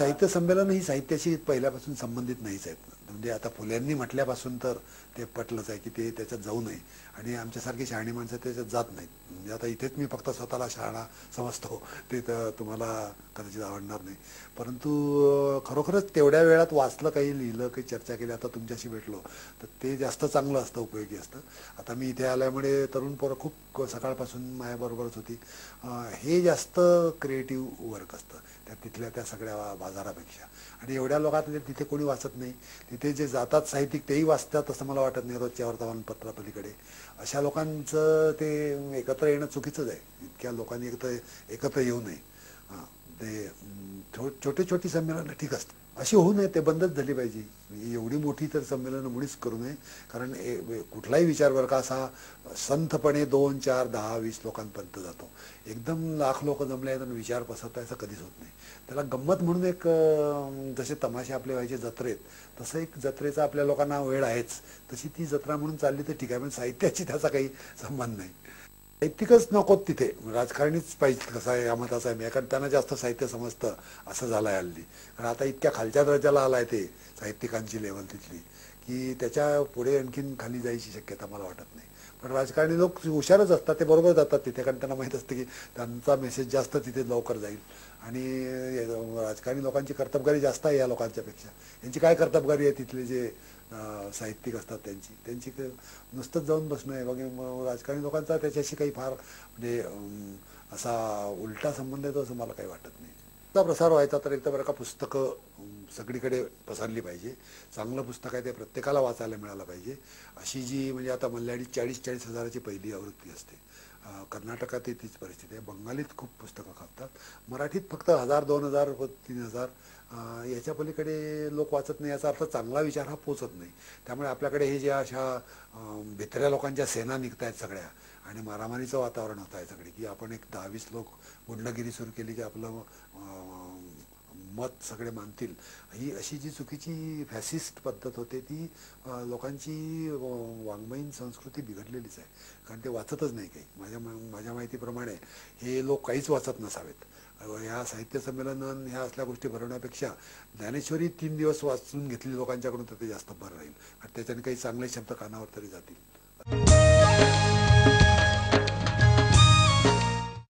साहित्य संमेलन ही साहित्याशी पहिल्यापासून संबंधित नाहीच आहेत. म्हणजे आता फुल्यांनी म्हटल्यापासून तर ते पटलंच आहे की ते त्याच्यात जाऊ नये. आणि आमच्यासारखी शहाणी माणसं त्याच्यात जात नाहीत. म्हणजे आता इथेच मी फक्त स्वतःला शहाणा समजतो. ते तर तुम्हाला कदाचित आवडणार नाही. परंतु खरोखरच तेवढ्या वेळात वाचलं काही लिहिलं काही चर्चा केली आता तुमच्याशी भेटलो तर ते जास्त चांगलं असतं उपयोगी असतं. आता मी इथे आल्यामुळे तरुण पोरं खूप सकाळपासून माझ्याबरोबरच होती. हे जास्त क्रिएटिव्ह वर्क असतं. त्या तिथल्या त्या सगळ्या बाजारापेक्षा. आणि एवढ्या लोकांतले तिथे कोणी वाचत नाही. तिथे जे जातात साहित्यिक तेही वाचतात असं मला वाटत नाही रोजच्या वर्तमानपत्रापलीकडे अशा लोकांचं ते एकत्र येणं चुकीचंच आहे. इतक्या लोकांनी एकत्र एकत्र येऊ नये. हां. ते छोटे छो छोटी संमेलनं ठीक असतात अशी होऊ नये ते बंदच झाली पाहिजे. एवढी मोठी तर संमेलनं मुळीच करू नये. कारण कुठलाही विचार वर्ग असा संथपणे दोन चार दहा वीस लोकांपर्यंत जातो. एकदम लाख लोक जमले आहेत आणि विचार पसरता असं कधीच होत नाही. त्याला गंमत म्हणून एक जसे तमाशे आपले व्हायचे जत्रेत तसं एक जत्रेचा आपल्या लोकांना वेळ आहेच. तशी ती जत्रा म्हणून चालली तर ठीक आहे पण साहित्याची त्याचा काही संबंध नाही. साहित्यिकच नकोत तिथे. राजकारणीच पाहिजे कसं आहे या मताचं आहे. मी कारण त्यांना जास्त साहित्य समजतं असं झालं आहे हल्ली. कारण आता इतक्या खालच्या दर्जाला आलाय ते साहित्यिकांची लेवल तिथली की त्याच्या पुढे आणखीन खाली जायची शक्यता मला वाटत नाही. पण राजकारणी लोक हुशारच असतात ते बरोबर जातात तिथे कारण त्यांना माहीत असतं की त्यांचा मेसेज जास्त तिथे लवकर जाईल. आणि राजकारणी लोकांची कर्तबगारी जास्त आहे या लोकांच्यापेक्षा. यांची काय कर्तबगारी आहे तिथले जे साहित्यिक असतात त्यांची. त्यांची क- नुसतंच जाऊन बसणं आहे. बाकी मग राजकारणी लोकांचा त्याच्याशी काही फार म्हणजे अं, असा उलटा संबंध येतो असं मला काही वाटत नाही. चा प्रसार व्हायचा तर एकदा बरं का पुस्तकं सगळीकडे पसरली पाहिजे. चांगलं पुस्तक आहे ते प्रत्येकाला वाचायला मिळालं पाहिजे. अशी जी म्हणजे आता मल्याळी चाळीस चाळीस हजाराची पहिली आवृत्ती असते. कर्नाटकातही तीच परिस्थिती आहे. बंगालीत खूप पुस्तकं खपतात. मराठीत फक्त हजार दोन हजार तीन हजार. याच्या पलीकडे लोक वाचत नाही याचा अर्थ चांगला विचार हा पोचत नाही. त्यामुळे आपल्याकडे हे ज्या अशा भित्र्या लोकांच्या सेना निघत आहेत सगळ्या आणि मारामारीचं वातावरण होत आहे सगळी की आपण एक दहावीस लोक गुंडगिरी सुरू केली की आपलं मत सगळे मानतील. ही अशी जी चुकीची फॅसिस्ट पद्धत होते ती लोकांची वाङ्मयीन संस्कृती बिघडलेलीच आहे. कारण ते वाचतच नाही काही. माझ्या माझ्या माहितीप्रमाणे हे लोक काहीच वाचत नसावेत. ह्या साहित्य संमेलन ह्या असल्या गोष्टी भरवण्यापेक्षा ज्ञानेश्वरी तीन दिवस वाचून घेतली लोकांच्याकडून तर ते जास्त बरं राहील. आणि त्याच्याने काही चांगले शब्द कानावर तरी जातील.